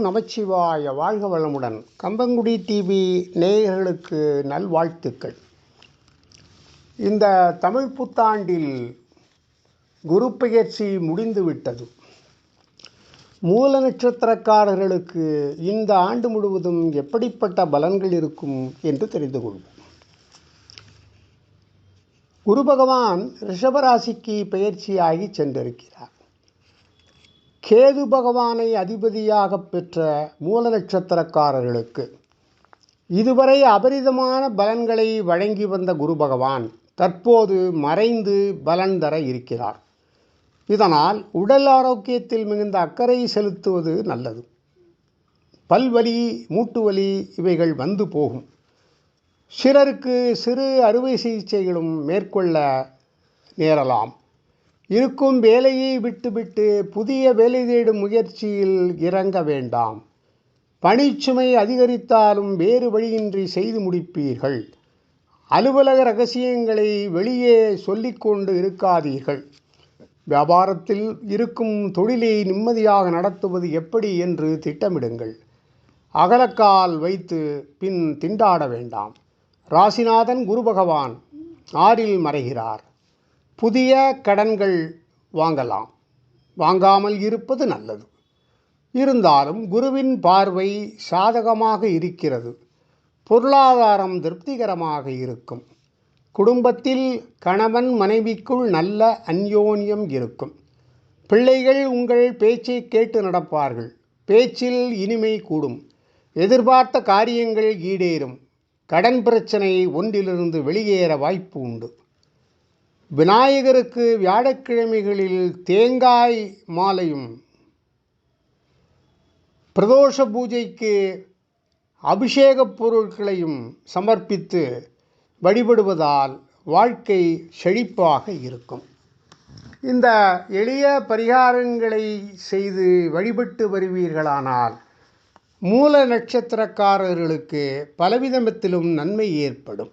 ஓம் நமச்சிவாய வாழ்க வளமுடன். கம்பங்குடி டிவி நேயர்களுக்கு நல்வாழ்த்துக்கள். இந்த தமிழ் புத்தாண்டில் குரு பெயர்ச்சி முடிந்துவிட்டது மூல நட்சத்திரக்காரர்களுக்கு இந்த ஆண்டு முழுவதும் எப்படிப்பட்ட பலன்கள் இருக்கும் என்று தெரிந்து கொள்வோம். குரு பகவான் ரிஷபராசிக்கு பெயர்ச்சியாகி சென்றிருக்கிறார். கேது பகவானை அதிபதியாக பெற்ற மூல நட்சத்திரக்காரர்களுக்கு இதுவரை அபரிதமான பலன்களை வழங்கி வந்த குரு பகவான் தற்போது மறைந்து பலன் தர இருக்கிறார். இதனால் உடல் ஆரோக்கியத்தில் மிகுந்த அக்கறை செலுத்துவது நல்லது. பல்வலி மூட்டு வலி இவைகள் வந்து போகும். சிலருக்கு சிறு அறுவை சிகிச்சைகளும் மேற்கொள்ள நேரலாம். இருக்கும் வேலையை விட்டுவிட்டு புதிய வேலை தேடும் முயற்சியில் இறங்க வேண்டாம். பணிச்சுமை அதிகரித்தாலும் வேறு வழியின்றி செய்து முடிப்பீர்கள். அலுவலக ரகசியங்களை வெளியே சொல்லிக்கொண்டு இருக்காதீர்கள். வியாபாரத்தில் இருக்கும் தொழிலை நிம்மதியாக நடத்துவது எப்படி என்று திட்டமிடுங்கள். அகலக்கால் வைத்து பின் திண்டாட வேண்டாம். ராசிநாதன் குரு பகவான் ஆறில் மறைகிறார். புதிய கடன்கள் வாங்கலாம். வாங்காமல் இருப்பது நல்லது. இருந்தாலும் குருவின் பார்வை சாதகமாக இருக்கிறது. பொருளாதாரம் திருப்திகரமாக இருக்கும். குடும்பத்தில் கணவன் மனைவிக்குள் நல்ல அந்யோன்யம் இருக்கும். பிள்ளைகள் உங்கள் பேச்சை கேட்டு நடப்பார்கள். பேச்சில் இனிமை கூடும். எதிர்பார்த்த காரியங்கள் ஈடேறும். கடன் பிரச்சனை ஒன்றிலிருந்து வெளியேற வாய்ப்பு உண்டு. விநாயகருக்கு வியாழக்கிழமைகளில் தேங்காய் மாலையும் பிரதோஷ பூஜைக்கு அபிஷேகப் பொருட்களையும் சமர்ப்பித்து வழிபடுவதால் வாழ்க்கை செழிப்பாக இருக்கும். இந்த எளிய பரிகாரங்களை செய்து வழிபட்டு வருவீர்களானால் மூல நட்சத்திரக்காரர்களுக்கு பலவிதத்திலும் நன்மை ஏற்படும்.